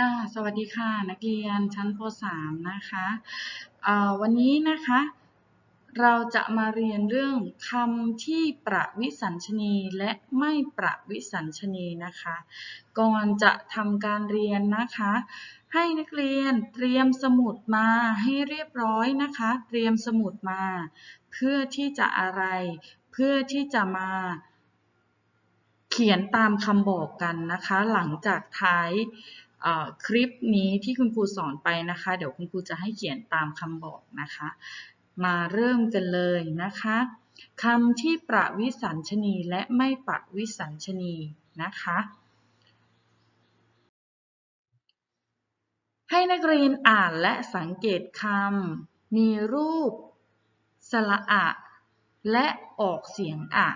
ค่ะ สวัสดีค่ะ นักเรียนชั้นป .3 นะคะวันนี้นะคะ เราจะมาเรียนเรื่องคำที่ประวิสัญชนีและไม่ประวิสัญชนีนะคะ ก่อนจะทำการเรียนนะคะ ให้นักเรียนเตรียมสมุดมาให้เรียบร้อยนะคะ เตรียมสมุดมา เพื่อที่จะอะไร เพื่อที่จะมาเขียนตามคำบอกกันนะคะ หลังจากท้าย คลิปนี้ที่คุณครูสอนไปนะคะ เดี๋ยวคุณครูจะให้เขียนตามคำบอกนะคะ มาเริ่มกันเลยนะคะคำที่ประวิสัญชนีและไม่ประวิสัญชนีนะคะ ให้นักเรียนอ่านและสังเกตคำมีรูป สระอะ และออกเสียงอะ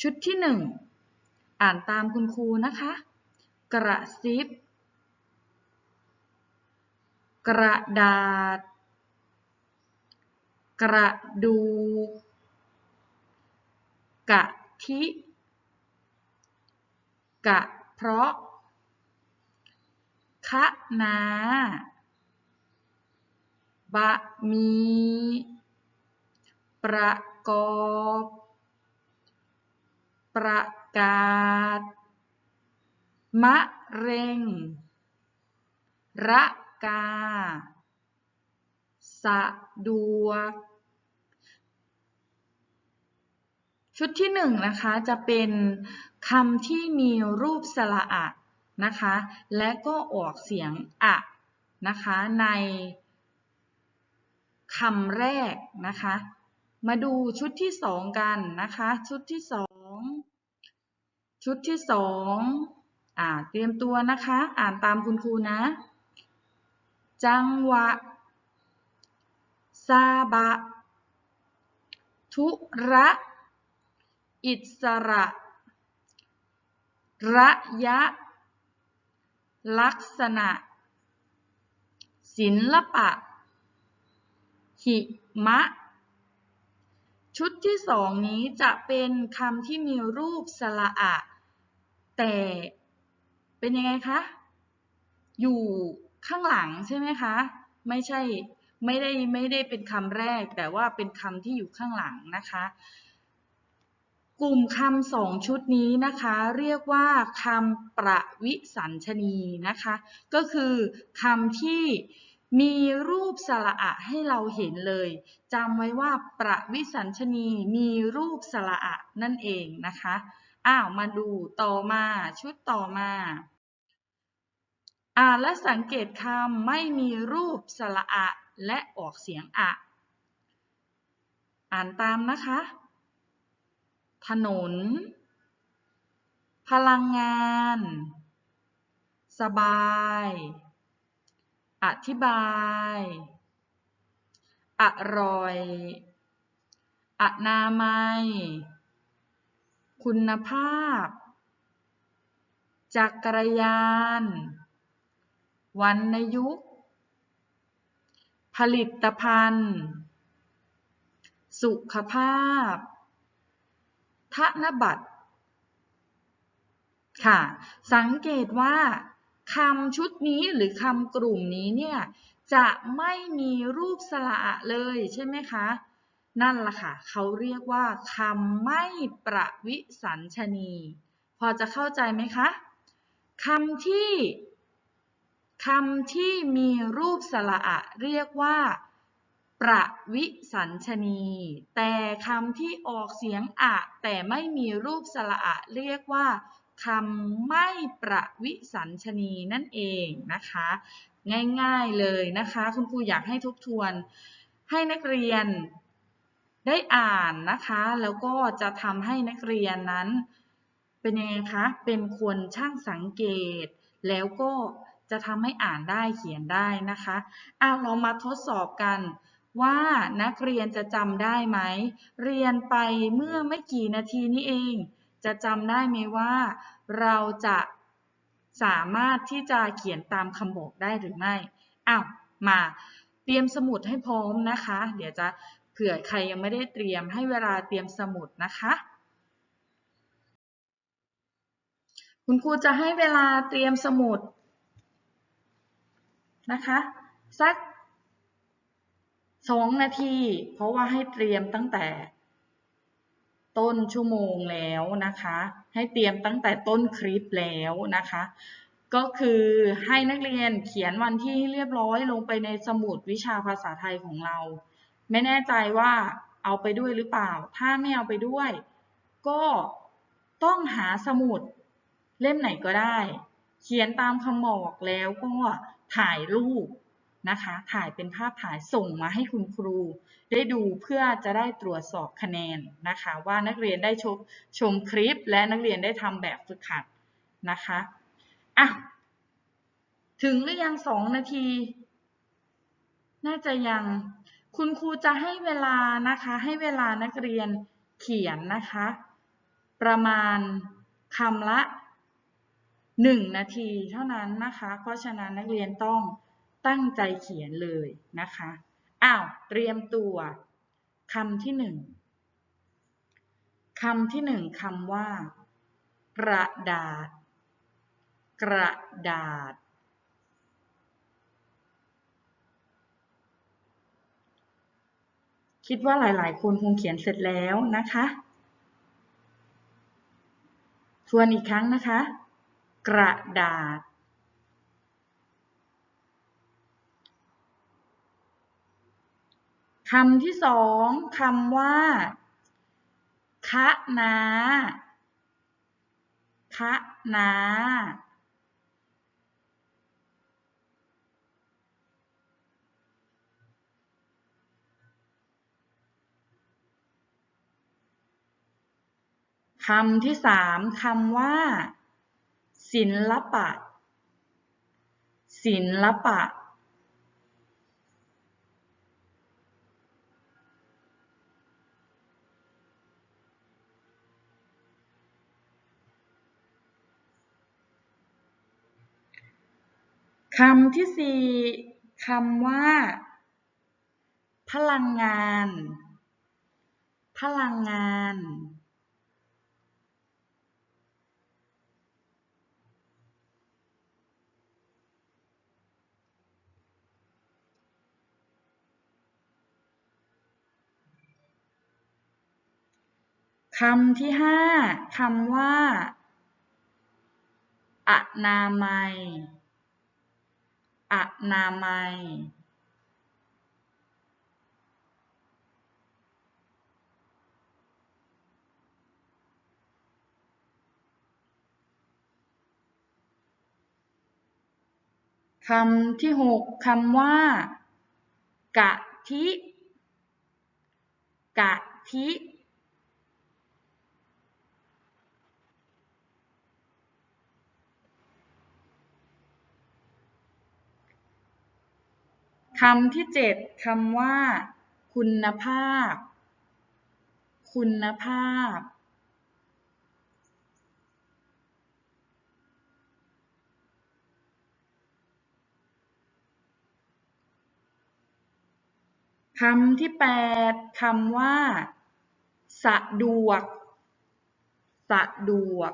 ชุดที่หนึ่งอ่านตามคุณครูนะคะ กระซิบ กระดาษ กระดูก กะทิ กะเพราะ คะนา บะมี ประกอบ ประกาศ มะเร็ง ระ กา สะดวก ชุดที่หนึ่งนะคะจะเป็นคำที่มีรูปสระอะนะคะ และก็ออกเสียงอะนะคะในคำแรกนะคะ มาดูชุดที่สองกันนะคะ ชุดที่สองชุดที่สองอ่าเตรียมตัวนะคะ อ่านตามคุณครูนะ จังหวะ ซาบะ ทุระ อิสระ ระยะ ลักษณะ ศิลปะ หิมะ ชุดที่สองนี้จะเป็นคำที่มีรูปสระอะ แต่เป็นยังไงคะ อยู่ ข้างหลังใช่ไหมคะ ไม่ใช่ไม่ได้ไม่ได้เป็นคำแรก แต่ว่าเป็นคำที่อยู่ข้างหลังนะคะ กลุ่มคำสองชุดนี้นะคะ เรียกว่าคำประวิสัญชนีนะคะ ก็คือคำที่มีรูปสระอะให้เราเห็นเลยจำไว้ว่าประวิสัญชนีมีรูปสระอะนั่นเองนะคะอ้าวมาดูต่อมาชุดต่อมา อ่านและสังเกตคำไม่มีรูปสระอะและออกเสียงอะ อ่านตามนะคะ ถนน พลังงาน สบาย อธิบาย อร่อย อนามัย คุณภาพ จักรยาน วรรณยุกต์ ผลิตภัณฑ์ สุขภาพ ธนบัตร ค่ะ สังเกตว่าคำชุดนี้หรือคำกลุ่มนี้เนี่ยจะไม่มีรูปสระอะเลยใช่ไหมคะ นั่นล่ะค่ะ เขาเรียกว่าคำไม่ประวิสัญชนี พอจะเข้าใจไหมคะคำที่ คำที่มีรูปสระอะเรียกว่า ประวิสัญชนี แต่คำที่ออกเสียงอะ แต่ไม่มีรูปสระอะเรียกว่าคำไม่ประวิสัญชนีนั่นเองนะคะ ง่ายๆเลยนะคะ คุณครูอยากให้ทบทวน ให้นักเรียนได้อ่านนะคะ แล้วก็จะทำให้นักเรียนนั้น เป็นยังไงคะ เป็นคนช่างสังเกต แล้วก็ จะทำให้อ่านได้เขียนได้นะคะอ้าวเรามาทดสอบกันว่านักเรียนจะจำได้ไหม เรียนไปเมื่อไม่กี่นาทีนี้เอง จะจำได้ไหมว่า เราจะสามารถที่จะเขียนตามคำบอกได้หรือไม่อ้าวมาเตรียมสมุดให้พร้อมนะคะ เดี๋ยวจะเผื่อใครยังไม่ได้เตรียมให้เวลาเตรียมสมุดนะคะ คุณครูจะให้เวลาเตรียมสมุด นะคะสักสองนาที เพราะว่าให้เตรียมตั้งแต่ต้นชั่วโมงแล้วนะคะ ให้เตรียมตั้งแต่ต้นคลิปแล้วนะคะ ก็คือให้นักเรียนเขียนวันที่เรียบร้อยลงไปในสมุดวิชาภาษาไทยของเรา ไม่แน่ใจว่าเอาไปด้วยหรือเปล่า ถ้าไม่เอาไปด้วย ก็ต้องหาสมุดเล่มไหนก็ได้ เขียนตามคำบอกแล้วก็ ถ่ายรูปนะคะ ถ่ายเป็นภาพถ่ายส่งมาให้คุณครู ได้ดูเพื่อจะได้ตรวจสอบคะแนนนะคะ ว่านักเรียนได้ชมชมคลิป และนักเรียนได้ทำแบบฝึกหัดนะคะอะถึงหรือยังสองนาที น่าจะยังคุณครูจะให้เวลานะคะ ให้เวลานักเรียนเขียนนะคะ ประมาณคำละ หนึ่งนาทีเท่านั้นนะคะ เพราะฉะนั้นนักเรียนต้องตั้งใจเขียนเลยนะคะ อ้าว เตรียมตัวคำที่หนึ่งคำที่หนึ่งคำว่า กระดาษ กระดาษ คิดว่าหลาย ๆ คนคงเขียนเสร็จแล้วนะคะ ทวนอีกครั้งนะคะ กระดาษคำที่สองคำว่าคะนาคะนาคำที่สามคำว่า ศิลปะ ศิลปะ คำที่สี่คำว่า พลังงาน พลังงาน คำที่ห้าคำว่า อนามัย อนามัย คำที่หกคำว่า กะทิ กะทิ คำที่เจ็ดคำว่า คุณภาพ คุณภาพ คำที่แปดคำว่า สะดวก สะดวก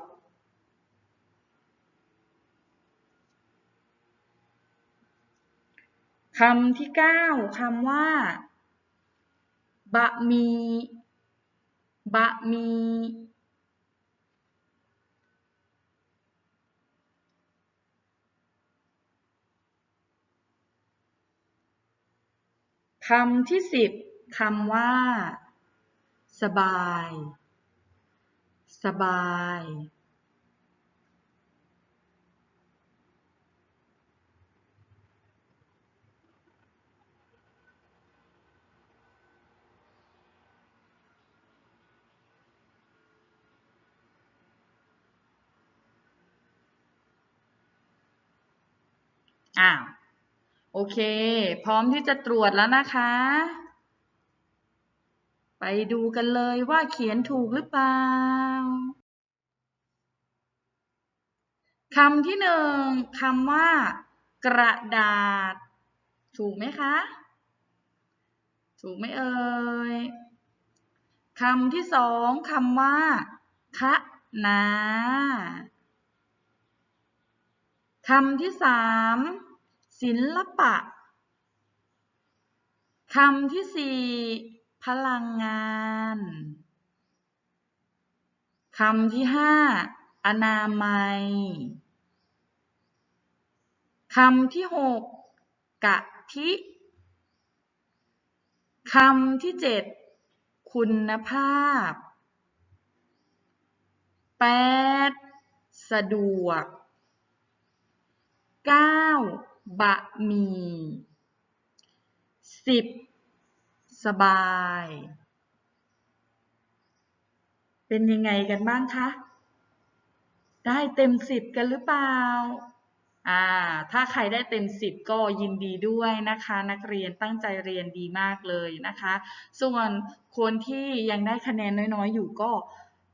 คำที่เก้าคำว่า บะมี บะมี คำที่สิบคำว่า สบาย สบาย อ้าว โอเค พร้อมที่จะตรวจแล้วนะคะ ไปดูกันเลยว่าเขียนถูกหรือเปล่าคำที่หนึ่งคำว่า กระดาษ ถูกไหมคะ ถูกไหมเอ่ยคำที่สองคำว่าคะนาคำที่สาม ศิลปะคำที่สี่พลังงานคำที่ห้าอนามัยคำที่หกกะทิคำที่เจ็ดคุณภาพแปดสะดวกเก้า บะหมี่สิบสบาย เป็นยังไงกันบ้างคะ ได้เต็มสิบกันหรือเปล่าอ่า ถ้าใครได้เต็มสิบก็ยินดีด้วยนะคะ นักเรียนตั้งใจเรียนดีมากเลยนะคะ ส่วนคนที่ยังได้คะแนนน้อยๆ อยู่ก็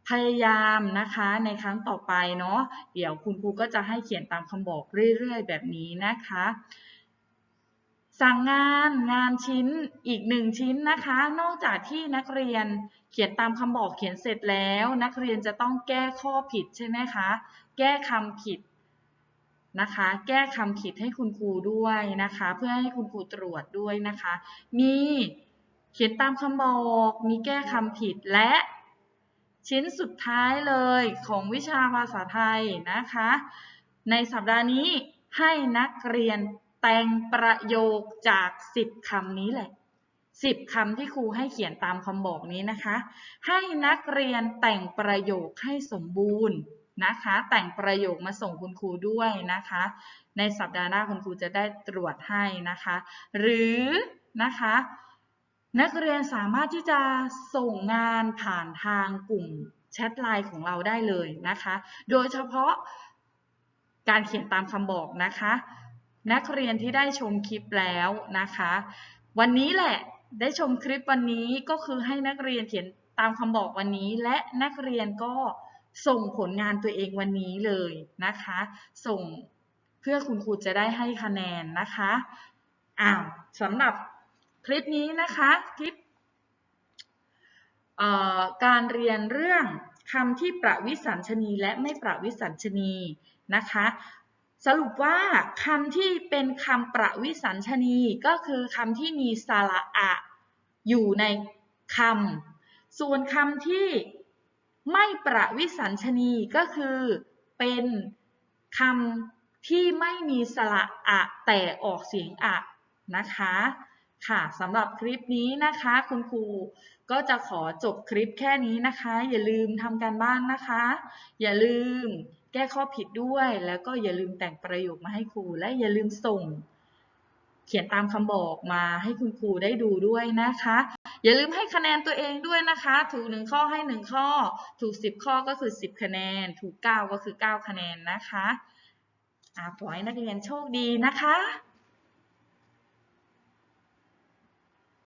พยายามนะคะในครั้งต่อไปเนาะเดี๋ยวคุณครูก็จะให้เขียนตามคำบอกเรื่อยๆ แบบนี้นะคะ สั่งงานงานชิ้นอีกหนึ่งชิ้นนะคะ นอกจากที่นักเรียนเขียนตามคำบอกเขียนเสร็จแล้ว นักเรียนจะต้องแก้ข้อผิดใช่ไหมคะ แก้คำผิดนะคะ แก้คำผิดให้คุณครูด้วยนะคะ เพื่อให้คุณครูตรวจด้วยนะคะ มีเขียนตามคำบอก มีแก้คำผิดและ ชิ้นสุดท้ายเลยของวิชาภาษาไทยนะคะ ในสัปดาห์นี้ให้นักเรียนแต่งประโยคจาก 10คำนี้แหละ 10คำที่ครูให้เขียนตามคำบอกนี้นะคะ ให้นักเรียนแต่งประโยคให้สมบูรณ์นะคะ แต่งประโยคมาส่งคุณครูด้วยนะคะ ในสัปดาห์หน้าคุณครูจะได้ตรวจให้นะคะ หรือนะคะ นักเรียนสามารถที่จะส่งงานผ่านทางกลุ่มแชทไลน์ของเราได้เลยนะคะ โดยเฉพาะการเขียนตามคำบอกนะคะ นักเรียนที่ได้ชมคลิปแล้วนะคะ วันนี้แหละได้ชมคลิปวันนี้ก็คือให้นักเรียนเขียนตามคำบอกวันนี้ และนักเรียนก็ส่งผลงานตัวเองวันนี้เลยนะคะ ส่งเพื่อคุณครูจะได้ให้คะแนนนะคะอ้าวสำหรับ คลิปนี้นะคะคลิปการเรียนเรื่องคำที่ประวิสัญชนีและไม่ประวิสัญชนีนะคะ สรุปว่าคำที่เป็นคำประวิสัญชนีก็คือคำที่มีสระอะอยู่ในคำส่วนคำที่ไม่ประวิสัญชนีก็คือเป็นคำที่ไม่มีสระอะแต่ออกเสียงอะนะคะ ค่ะสำหรับคลิปนี้นะคะ คุณครูก็จะขอจบคลิปแค่นี้นะคะ อย่าลืมทำการบ้านนะคะ อย่าลืมแก้ข้อผิดด้วย แล้วก็อย่าลืมแต่งประโยคมาให้ครู และอย่าลืมส่ง เขียนตามคำบอกมาให้คุณครูได้ดูด้วยนะคะ อย่าลืมให้คะแนนตัวเองด้วยนะคะ ถูกหนึ่งข้อให้หนึ่งข้อ ถูกสิบข้อก็คือสิบคะแนน ถูกเก้าก็คือเก้าคะแนนนะคะขอให้นักเรียนโชคดีนะคะ